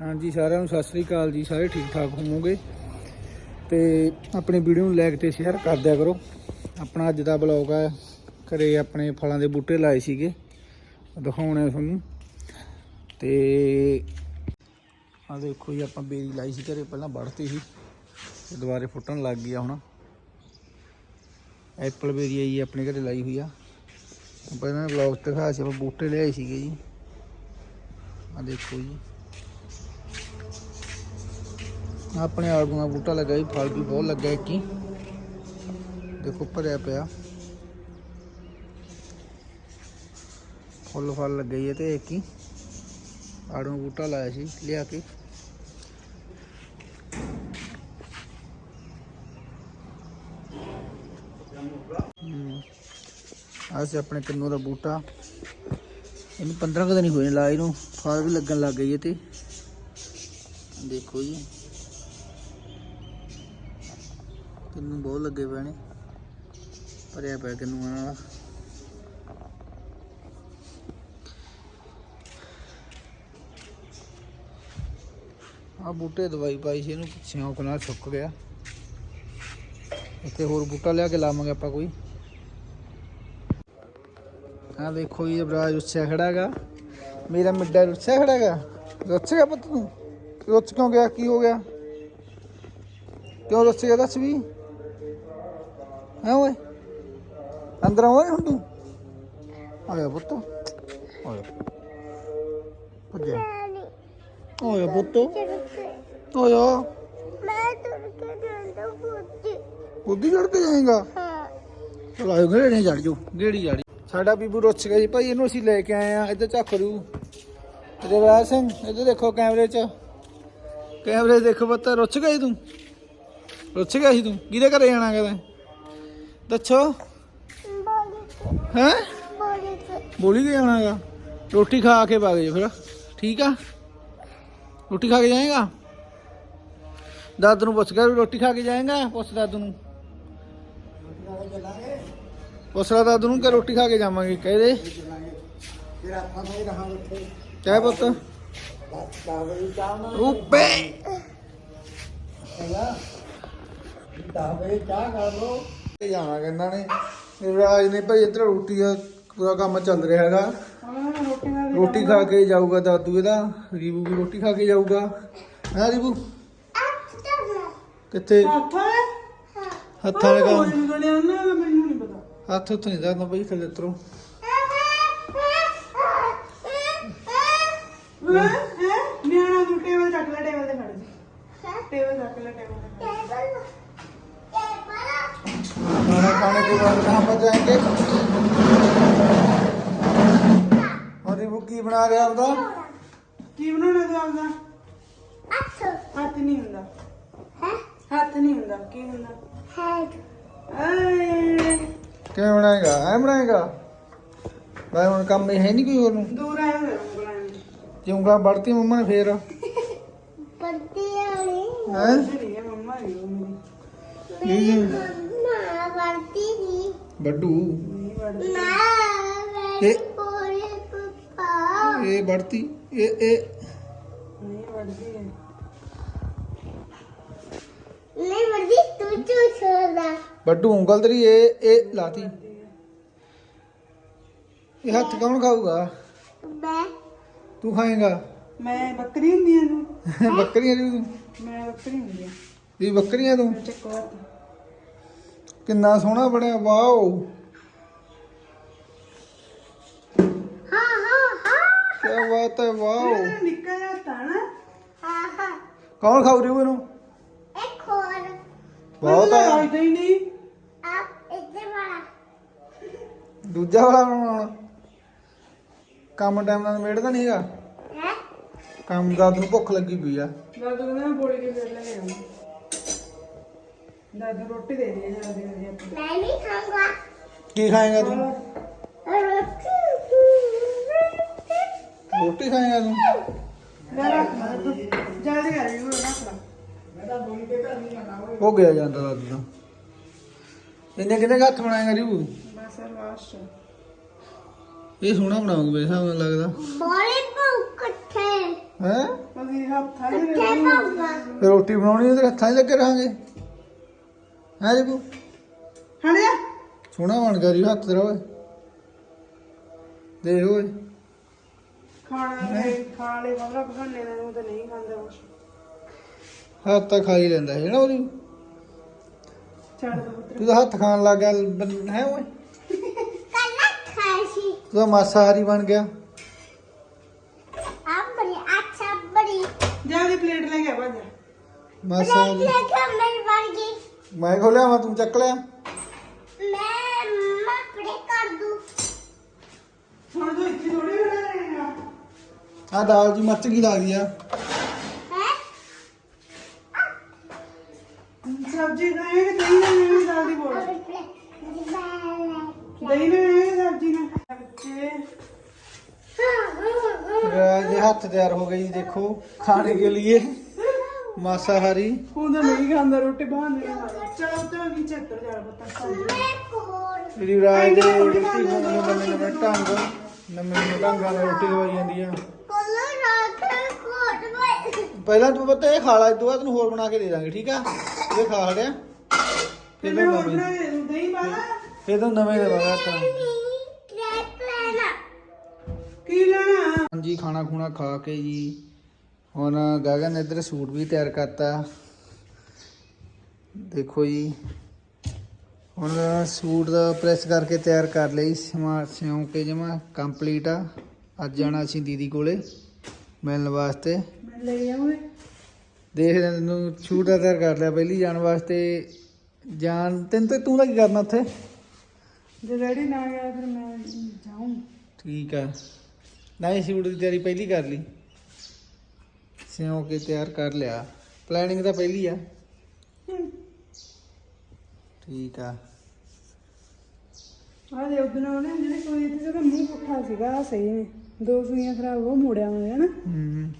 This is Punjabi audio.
ਹਾਂਜੀ, ਸਾਰਿਆਂ ਨੂੰ ਸਤਿ ਸ੍ਰੀ ਅਕਾਲ ਜੀ, ਸਾਰੇ ਠੀਕ ਠਾਕ ਹੋਵੋਗੇ? ਤੇ ਆਪਣੀ ਵੀਡੀਓ ਨੂੰ ਲਾਈਕ ਤੇ ਸ਼ੇਅਰ ਕਰ ਦਿਆ ਕਰੋ। ਆਪਣਾ ਅੱਜ ਦਾ ਬਲੌਗ ਆ, ਘਰੇ ਆਪਣੇ ਫਲਾਂ ਦੇ ਬੂਟੇ ਲਾਏ ਸੀਗੇ, ਦਿਖਾਉਣੇ ਤੁਹਾਨੂੰ। ਤੇ ਆ ਦੇਖੋ ਜੀ, ਆਪਾਂ ਬੇਰੀ ਲਾਈ ਸੀ, ਘਰੇ ਪਹਿਲਾਂ ਵੜਤੀ ਸੀ, ਤੇ ਦੁਬਾਰੇ ਫੁੱਟਣ ਲੱਗ ਗਈ ਆ ਹੁਣ। ਐਪਲ ਬੇਰੀ ਆਈ ਆਪਣੇ ਘਰੇ ਲਾਈ ਹੋਈ ਆ। ਪਹਿਲਾਂ ਬਲੌਗ ਦਿਖਾਇਆ ਸੀ ਆਪਾਂ ਬੂਟੇ ਲਿਆਏ ਸੀਗੇ ਜੀ। ਆ ਦੇਖੋ ਜੀ। ਆਪਣੇ ਆੜੂਆਂ ਬੂਟਾ ਲੱਗਾ ਜੀ, ਫਲ ਵੀ ਬਹੁਤ ਲੱਗਾ ਇੱਕ ਹੀ। ਦੇਖੋ, ਭਰਿਆ ਪਿਆ। ਫੁੱਲ ਫਲ ਲੱਗੇ ਜੀ ਤੇ ਇੱਕ ਆੜੂ ਦਾ ਬੂਟਾ ਲਾਇਆ ਸੀ, ਲਿਆ ਕੇ। ਆ ਆਪਣੇ ਕੰਨੂ ਦਾ ਬੂਟਾ। ਇਹਨੂੰ 15 ਕੁ ਦਿਨ ਹੋਏ ਲਾਏ ਨੂੰ। ਫਲ ਵੀ ਲੱਗਣ ਲੱਗ ਗਈ ਇਹ ਤੇ। ਦੇਖੋ ਜੀ। ਕਿੰਨੂ ਬਹੁਤ ਲੱਗੇ ਪਏ ਨੇ। ਭਰਿਆ ਪਿਆ ਕਿੰਨੂਆਂ ਨਾਲ। ਆ ਬੂਟੇ ਦਵਾਈ ਪਾਈ ਸੀ ਇਹਨੂੰ ਸਿਉਂਕ ਨਾਲ ਸੁੱਕ ਗਿਆ। ਇੱਥੇ ਹੋਰ ਬੂਟਾ ਲਿਆ ਕੇ ਲਾਵਾਂਗੇ ਆਪਾਂ ਕੋਈ। ਆ ਦੇਖੋ ਇਹ ਬਰਾਜ ਰੁੱਸਿਆ ਖੜਾ ਹੈਗਾ। ਮੇਰਾ ਮਿੱਡਾ ਰੁੱਸਿਆ ਖੜਾ ਹੈਗਾ। ਰੁੱਸ ਗਿਆ ਪੁੱਤ ਤੂੰ? ਰੁੱਸ ਕਿਉਂ ਗਿਆ? ਕੀ ਹੋ ਗਿਆ? ਕਿਉਂ ਰੁੱਸ ਗਿਆ ਦੱਸ ਵੀ? ਹੈ ਓਏ? ਅੰਦਰ ਆਉਂ ਹੁਣ ਤੂੰ। ਆਇਆ ਪੁੱਤ। ਆਇਆ ਭੱਜਿਆ। ਆਇਆ ਪੁੱਤ। ਆਇਆ ਮੈਂ ਤੁਰ ਕੇ ਜਾਂਦਾ ਪੁੱਤੀ ਉੱਦੀ ਚੜ ਕੇ ਜਾਏਗਾ? ਹਾਂ ਚਲ ਆਇਓ ਗੇੜੀ ਨਹੀਂ ਚੜ ਜਾਓ। ਗੇੜੀ ਜਾੜੀ ਸਾਡਾ ਬੀਬੂ ਰੁੱਸ ਗਿਆ ਜੀ। ਭਾਈ ਇਹਨੂੰ ਅਸੀਂ ਲੈ ਕੇ ਆਏ ਆ। ਇੱਧਰ ਝੱਕ ਰੂ ਰਵਿਆਜ ਸਿੰਘ, ਇੱਧਰ ਦੇਖੋ ਕੈਮਰੇ 'ਚ। ਕੈਮਰੇ 'ਚ ਦੇਖੋ ਪੁੱਤ। ਰੁੱਸ ਗਿਆ ਸੀ ਤੂੰ। ਰੁੱਸ ਗਿਆ ਸੀ ਤੂੰ। ਕਿਹਦੇ ਘਰੇ ਜਾਣਾ ਕਦੇ ਦੱਸੋ। ਹੈ? ਬੋਲੀ ਕੇ ਜਾਣਾਗਾ ਰੋਟੀ ਖਾ ਕੇ ਵਗ ਜਾ ਫਿਰ। ਠੀਕ ਆ? ਰੋਟੀ ਖਾ ਕੇ ਜਾਏਗਾ? ਦਾਦੂ ਨੂੰ ਪੁੱਛ ਕੇ ਰੋਟੀ ਖਾ ਕੇ ਜਾਏਗਾ? ਪੁੱਛ ਦਾਦੂ ਨੂੰ। ਪੁੱਛ ਦਾਦੂ ਨੂੰ ਕਿ ਰੋਟੀ ਖਾ ਕੇ ਜਾਵਾਂਗੇ, ਕਹਿ ਦੇ। ਕਹਿ ਪੁੱਤ। ਰੂਪੇ। ਤੇ ਜਾਣਾ ਕਹਿੰਦਾ ਨੇ। ਰਾਜ ਨੇ ਭਾਈ ਇੱਧਰ ਰੋਟੀ ਦਾ ਪੂਰਾ ਕੰਮ ਚੱਲ ਰਿਹਾ ਹੈਗਾ। ਰੋਟੀ ਖਾ ਕੇ ਜਾਊਗਾ ਦਾਦੂ ਇਹਦਾ। ਰੀਬੂ ਵੀ ਰੋਟੀ ਖਾ ਕੇ ਜਾਊਗਾ। ਹੈ ਰੀਬੂ? ਕਿੱਥੇ? ਹੱਥਾਂ ਦੇ ਕੰਮ। ਹੱਥ ਉੱਥੇ ਨਹੀਂ ਦਾਦਾ ਭਾਈ ਥੱਲੇ ਉਤਰੋ ਨਿਆਣਾ ਤੂੰ ਟੇਬਲ ਚੱਕ ਲੈ, ਟੇਬਲ ਤੇ ਖੜ ਜਾ। ਟੇਬਲ ਚੱਕ ਲੈ, ਟੇਬਲ ਤੇ खाना खाने के बाद कहाँ पर जाएंगे और रीबू की बना रहे आपका ਕੀ ਬਣਾਉਣਾ ਤੂੰ ਆਪਦਾ ਹੱਥ ਨਹੀਂ ਹੁੰਦਾ ਹੱਥ ਨਹੀਂ ਹੁੰਦਾ ਕੀ ਹੁੰਦਾ ਏ ਕਿਵੇਂ ਬਣਾਏਗਾ ਐ ਬਣਾਏਗਾ ਭਾਈ ਹੁਣ ਕੰਮ ਇਹ ਹੈ ਨਹੀਂ ਕੋਈ ਹੋਰ ਨੂੰ ਦੂਰ ਆਇਆ ਹੋਇਆ ਉਂਗਲਾਂ ਨੂੰ ਜੇ ਉਂਗਲਾਂ ਵੜਤੀ ਮੰਮਾ ਨੇ ਫੇਰ ਪੱਤੀ ਆਣੀ ਹੈ ਜਿਹੜੀ ਹੈ ਮੰਮਾ ਹੀ ਉਹ ਮੇਰੀ ਇਹ ਨਾ ਨਹੀਂ ਬੱਡੂ ਨਹੀਂ ਵੜਦੀ ਨਾ ਇਹ- ਪਪਾ ਇਹ ਵੜਤੀ ਇਹ ਇਹ ਨਹੀਂ ਵੜਦੀ ਹੈ ਨਹੀਂ ਵਰਦੀ ਤੂੰ ਚੂ ਛੋੜਾ ਬੱਡੂ ਉਂਗਲ ਤੇਰੀ ਇਹ ਇਹ ਲਾਤੀ ਇਹ ਹੱਥ ਕੌਣ ਖਾਊਗਾ ਮੈਂ ਤੂੰ ਖਾਏਗਾ ਮੈਂ ਬੱਕਰੀ ਹੁੰਦੀ ਆ ਤੂੰ ਬੱਕਰੀਆਂ ਦੀ ਤੂੰ ਮੈਂ ਬੱਕਰੀ ਹੁੰਦੀ ਆ ਇਹ ਬੱਕਰੀਆਂ ਤੂੰ ਮੈਂ ਚੱਕੋ ਹੱਥ ਕਿੰਨਾ ਸੋਹਣਾ ਬਣਿਆ ਵਾਓ। ਹਾਂ ਹਾਂ ਹਾਂ ਕੀ ਬਾਤ ਹੈ ਵਾਓ। ਮੇਰਾ ਨਿੱਕਾ ਜਿਹਾ ਹੱਥ ਆ ਨਾ ਹਾਂ ਹਾਂ ਕੌਣ ਖਾਊ ਰਿਹਾ ਇਹਨੂੰ? ਇੱਕ ਹੋਰ ਬਹੁਤ ਆ ਹੀ। ਨਹੀਂ ਆਪ ਇੱਥੇ ਵਾਲਾ ਦੂਜਾ ਵਾਲਾ ਬਣਾਉਣਾ ਕੰਮ ਟਾਈਮ ਨਾਲ ਮੇੜਦਾ ਨਹੀਂ ਹੈਗਾ। ਹੈ? ਕੰਮ ਦਾ ਤੈਨੂੰ ਭੁੱਖ ਲੱਗੀ ਪਈ ਆ। ਦਾਦੂ ਕਹਿੰਦਾ ਮੈਂ ਬੋਲੀ ਕੇ ਫਿਰ ਲੈ ਕੇ ਆਉਂਦਾ ਦਾਦੂ ਰੋਟੀ ਦੇ ਦੇ ਜਲਦੀ ਜਲਦੀ ਆਪਾਂ। ਮੈਂ ਨਹੀਂ ਖਾਂਗਾ ਕੀ ਖਾਏਗਾ ਤੂੰ? ਰੋਟੀ। ਖਾਏਗਾ ਤੂੰ? ਲੈ ਰੱਖ ਲੈ ਤੂੰ ਜਲਦੀ ਕਰ ਇਹਨੂੰ ਰੱਖ ਲੈ। ਹੋ ਗਿਆ ਜਾਂਦਾ ਦਾਦੂ ਦਾ। ਇਹਨੇ ਕਿੰਨੇ ਕੁ ਹੱਥ ਬਣਾਏਗਾ ਰੀੂ ਬਸ ਇਹ ਸੋਹਣਾ ਬਣਾਉਂਗੇ ਮੇਰੇ ਹਿਸਾਬ ਨਾਲ ਲੱਗਦਾ। ਬੋਲੇ ਪਉ ਇਕੱਠੇ। ਹੈ? ਅਸੀਂ ਹੱਥਾਂ ਦੇ ਰੋਟੀ ਬਣਾਉਣੀ ਉਹਦੇ ਹੱਥਾਂ 'ਚ ਲੱਗੇ ਰਹਾਂਗੇ। ਹੈ ਜੀ ਬੂ? ਹਟ ਜਾ ਸੋਹਣਾ ਬਣ ਗਿਆ ਜੀ ਹੱਥ ਤੇਰਾ ਓਏ। ਦੇਖ ਓਏ। ਖਾਣਾ ਲੈ ਖਾ ਲੈ ਵਾਲਾ ਬਹਾਨੇ ਨਾਲ ਉਹ ਤਾਂ ਨਹੀਂ ਖਾਂਦਾ ਕੁਛ। ਹੱਥ ਤਾਂ ਖਾ ਹੀ ਲੈਂਦਾ ਹੈ ਨਾ ਉਹਦੀ। ਛੱਡ ਦੋ ਪੁੱਤਰ। ਤੂੰ ਤਾਂ ਹੱਥ ਖਾਣ ਲੱਗ ਗਿਆ ਹੈ ਓਏ। ਕੱਲਾ ਖਾਸੀ ਤੂੰ ਤਾਂ ਮਾਸਾਹਾਰੀ ਬਣ ਗਿਆ। ਆ ਬੜੀ ਅੱਛਾ ਬੜੀ। ਜਾ ਉਹਦੀ ਪਲੇਟ ਲੈ ਕੇ ਆ ਭੱਜ ਪਲੇਟ ਮਾਸਾਹਾਰੀ। ਲੈ ਕੇ ਮੇਰੀ ਬਣ ਗਈ ਮੈਂ ਖੋਲਿਆ ਵਾ ਤੂੰ ਚੱਕ ਲਿਆ ਮੈਂ ਮੱਕੜੇ ਕਰ ਦੂ ਹੁਣ ਤੂੰ ਇੱਥੇ ਥੋੜੀ ਖੜਾ ਰਹੇਗਾ ਆ ਦਾਲ ਜੀ ਮੱਚ ਗਈ ਲੱਗਦੀ ਆ ਹੈ ਸਬਜ਼ੀ ਖਾਏ ਕਿ ਦਹੀਂ ਨਾਲ ਖਾਏਂਗੇ ਮਾਸਾਹਾਰੀ। ਉਹ ਤਾਂ ਨਹੀਂ ਖਾਂਦਾ ਰੋਟੀ ਬਹਾਨੇ ਨਾਲ ਚਲੋ ਤੇ ਨੀਚੇ ਉੱਤਰ ਜਾ ਪੁੱਤ ਮੇਰੀ ਰਾਜ ਦੇ ਰੋਟੀ ਖਾਣ ਨੂੰ ਨਵੇਂ ਨਵੇਂ ਢੰਗ ਨਵੇਂ ਨਵੇਂ ਢੰਗਾਂ ਨਾਲ ਰੋਟੀ ਖਵਾਈ ਜਾਂਦੀ ਆ। ਕੋਲ ਰਾਤ ਕੋਟ ਮੈਂ ਪਹਿਲਾਂ ਤੂੰ ਪਤਾ ਇਹ ਖਾ ਲਾ ਤੈਨੂੰ ਹੋਰ ਬਣਾ ਕੇ ਦੇ ਦਾਂਗੇ ਠੀਕ ਆ? ਇਹ ਖਾ ਹੜਿਆ ਤੇ ਫਿਰ ਮੈਂ ਹੋਰ ਬਣਾ ਕੇ ਦਹੀਂ ਫਿਰ ਤੈਨੂੰ ਨਵੇਂ ਦੇਵਾਂਗਾ ਤਾਂ ਕੀ ਲੈਣਾ? ਹਾਂਜੀ ਖਾਣਾ ਖੂਣਾ ਖਾ ਕੇ ਜੀ। ਹੁਣ ਗਗਨ ਇੱਧਰ ਸੂਟ ਵੀ ਤਿਆਰ ਕਰਤਾ। ਦੇਖੋ ਜੀ। ਹੁਣ ਸੂਟ ਦਾ ਪ੍ਰੈਸ ਕਰਕੇ ਤਿਆਰ ਕਰ ਲਈ। ਸਮਾ ਸਿਉਂ ਕੇ ਜਮਾ ਕੰਪਲੀਟ ਆ। ਅੱਜ ਜਾਣਾ ਅਸੀਂ ਦੀਦੀ ਕੋਲੇ ਮਿਲਣ ਵਾਸਤੇ। ਲੈ ਜਾਵਾਂਗੇ ਦੇਖਦੇ ਹਾਂ ਤੈਨੂੰ ਸੂਟ ਦਾ ਤਿਆਰ ਕਰ ਲਿਆ। ਪਹਿਲੀ ਜਾਣ ਵਾਸਤੇ ਜਾਣ ਤੈਨੂੰ ਤੇ ਤੂੰ ਦਾ ਕੀ ਕਰਨਾ ਉੱਥੇ? ਜੇ ਰੈਡੀ ਨਾ ਗਿਆ ਫਿਰ ਮੈਂ ਜਾਊਂ ਠੀਕ ਆ। ਨਹੀਂ ਸੂਟ ਦੀ ਤਿਆਰੀ ਪਹਿਲੀ ਕਰ ਲਈ। ਸਿਉਂ ਕੇ ਤਿਆਰ ਕਰ ਲਿਆ। ਪਲੈਨਿੰਗ ਤਾਂ ਪਹਿਲੀ ਆ। ਠੀਕ ਆ। ਆ ਦੇ ਉਦੋਂ ਉਹਨੇ ਜਿਹੜੇ ਕੋਈ ਇੱਥੇ ਜਿਹੜਾ ਮੂੰਹ ਪੁੱਠਾ ਸੀਗਾ ਆਹ ਸਹੀ ਨੇ। ਦੋ ਸੂਈਆਂ ਖਰਾਬ ਉਹ ਮੋੜਿਆ ਹੋਇਆ ਨਾ ਹੂੰ।